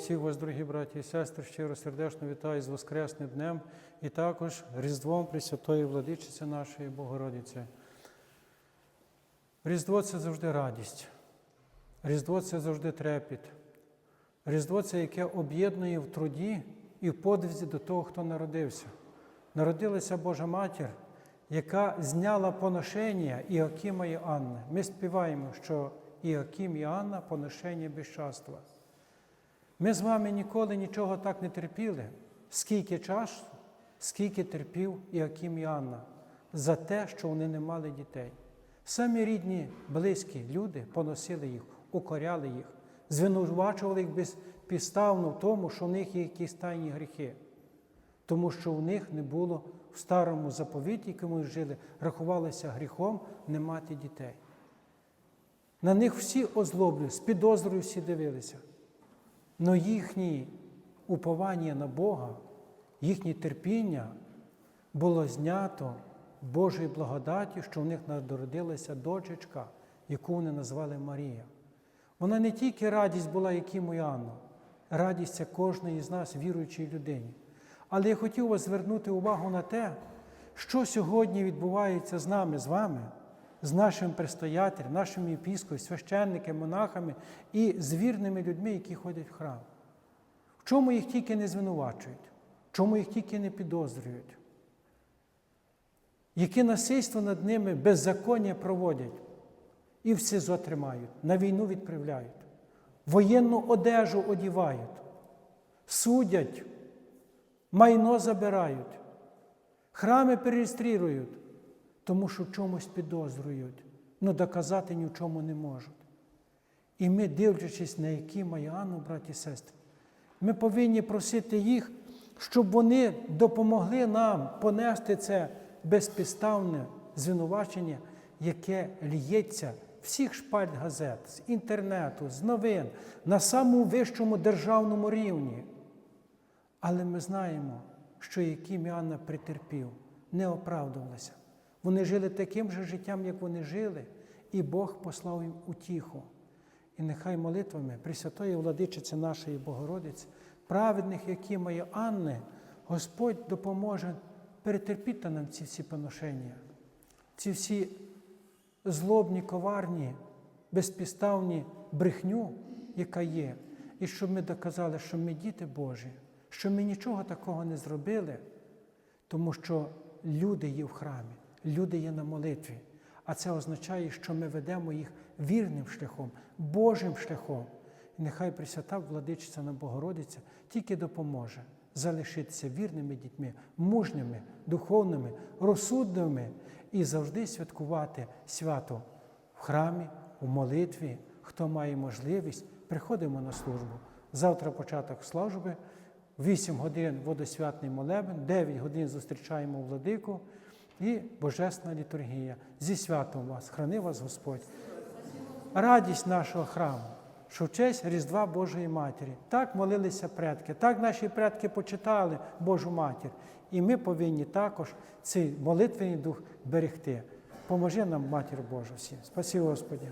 всіх вас, дорогі браті і сестри, щиро сердечно вітаю з Воскресним днем і також Різдвом Пресвятої Владичиці нашої Богородиці. Різдво це завжди радість, Різдво це завжди трепіт. Різдво це яке об'єднує в труді і в подвизі до того, хто народився. Народилася Божа Матір, яка зняла поношення Іакима і Анни. Ми співаємо, що Іаким і Анна поношення безчаства. Ми з вами ніколи нічого так не терпіли, скільки часу, скільки терпів Іаким і Анна за те, що вони не мали дітей. Самі рідні, близькі люди поносили їх, укоряли їх, звинувачували їх безпідставно в тому, що в них є якісь тайні гріхи, тому що в них не було в старому заповіті, якому жили, рахувалося гріхом не мати дітей. На них всі озлоблюють, з підозрою всі дивилися. Но їхнє уповання на Бога, їхнє терпіння було знято Божою благодаті, що в них народилася дочечка, яку вони назвали Марія. Вона не тільки радість була, як і Анна, радість це кожної з нас, віруючої людині. Але я хотів вас звернути увагу на те, що сьогодні відбувається з нами, з вами, з нашим предстоятелем, нашим єпіскою, священниками, монахами і з вірними людьми, які ходять в храм. В чому їх тільки не звинувачують, в чому їх тільки не підозрюють, які насильство над ними беззаконня проводять і в СИЗО тримають, на війну відправляють, воєнну одежу одівають, судять, майно забирають, храми перереєструють, тому що чомусь підозрюють, але доказати ні в чому не можуть. І ми, дивлячись на які Маяну, браті і сестри, ми повинні просити їх, щоб вони допомогли нам понести це безпідставне звинувачення, яке ліється всіх шпальт газет, з інтернету, з новин, на самому вищому державному рівні. Але ми знаємо, що яким Іоанна претерпів, не оправдувалася. Вони жили таким же життям, як вони жили, і Бог послав їм утіху. І нехай молитвами Пресвятої Владичиці нашої Богородиці, праведних, які мої Анни, Господь допоможе перетерпіти нам ці всі поношення, ці всі злобні, коварні, безпідставні брехню, яка є, і щоб ми доказали, що ми діти Божі, що ми нічого такого не зробили, тому що люди є в храмі, люди є на молитві. А це означає, що ми ведемо їх вірним шляхом, Божим шляхом. І нехай Пресвята владичиця на Богородиця тільки допоможе залишитися вірними дітьми, мужніми, духовними, розсудними і завжди святкувати свято в храмі, у молитві. Хто має можливість, приходимо на службу. Завтра початок служби, 8 годин водосвятний молебен, 9 годин зустрічаємо владику і Божесна літургія. Зі святом вас, храни вас Господь. Радість нашого храму, що в честь Різдва Божої Матері. Так молилися предки, так наші предки почитали Божу Матір. І ми повинні також цей молитвений дух берегти. Поможи нам, Матір Божа, всім. Спасибо, Господи.